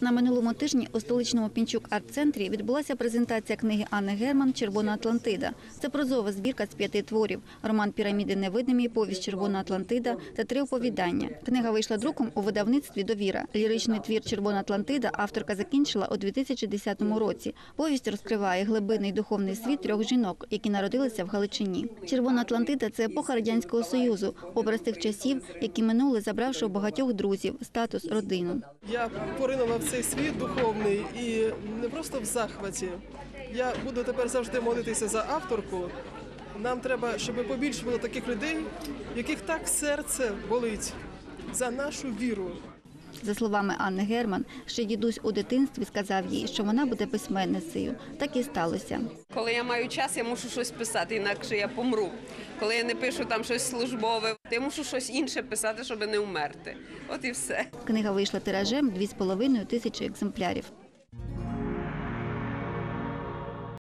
На минулому тижні у столичному Пінчук арт-центрі відбулася презентація книги Анни Герман Червона Атлантида. Це прозова збірка з п'яти творів: роман Піраміди невидимі, повість Червона Атлантида та три оповідання. Книга вийшла друком у видавництві Довіра. Ліричний твір Червона Атлантида авторка закінчила у 2010 році. Повість розкриває глибинний духовний світ трьох жінок, які народилися в Галичині. Червона Атлантида це епоха радянського союзу, образ тих часів, які минули, забравши у багатьох друзів статус родину. Поринула в цей світ духовний і не просто в захваті. Я буду тепер завжди молитися за авторку. Нам треба, щоб побільше було таких людей, яких так серце болить за нашу віру. За словами Анни Герман, ще дідусь у дитинстві сказав їй, що вона буде письменницею. Так і сталося. Коли я маю час, я мушу щось писати, інакше я помру. Коли я не пишу там щось службове, я мушу щось інше писати, щоб не вмерти. От і все. Книга вийшла тиражем 2,5 тисячі екземплярів.